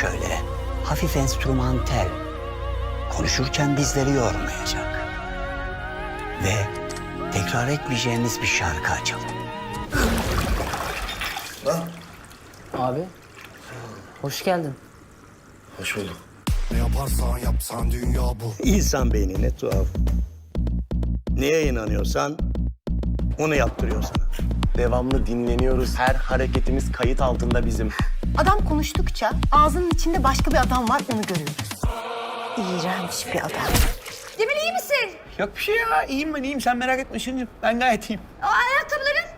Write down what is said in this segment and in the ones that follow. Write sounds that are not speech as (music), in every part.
şöyle hafif enstrümantal. Konuşurken dizleri yormayacak. Ve tekrar etmeyeceğimiz bir şarkı açalım. Abi. Hoş geldin. Hoş bulduk. Ne yaparsan yapsan dünya bu. İnsan beyni ne tuhaf. Neye inanıyorsan onu yaptırıyor sana. Devamlı dinleniyoruz. Her hareketimiz kayıt altında bizim. Adam konuştukça ağzının içinde başka bir adam var onu görüyoruz. İğrenç bir adam. Cemil iyi misin? Yok bir şey ya. İyiyim ben iyiyim. Sen merak etme şimdi. Ben gayet iyiyim. O ayakkabıların?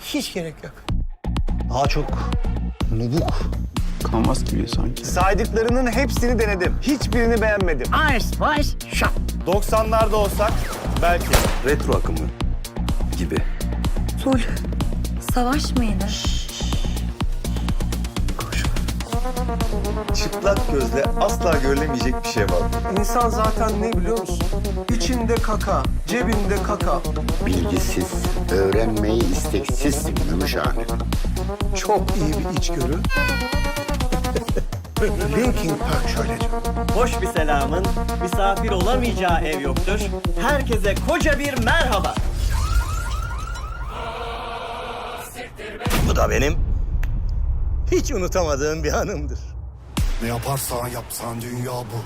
Hiç gerek yok. Daha çok nubuk. Kanvas gibi sanki. Saydıklarının hepsini denedim. Hiçbirini beğenmedim. Ice, ice, shot. 90'larda olsak belki. Retro akımı gibi. Sul. Savaş mıydı? Çıplak gözle asla görülemeyecek bir şey var. İnsan zaten ne biliyor musun? İçinde kaka, cebinde kaka. Bilgisiz, öğrenmeyi isteksizsin Gümüşhane. Çok iyi bir içgörü. (laughs) Linkin Park şöylece. Hoş bir selamın misafir olamayacağı ev yoktur. Herkese koca bir merhaba. Bu da benim hiç unutamadığım bir anımdır. Ne yaparsan yapsan dünya bu.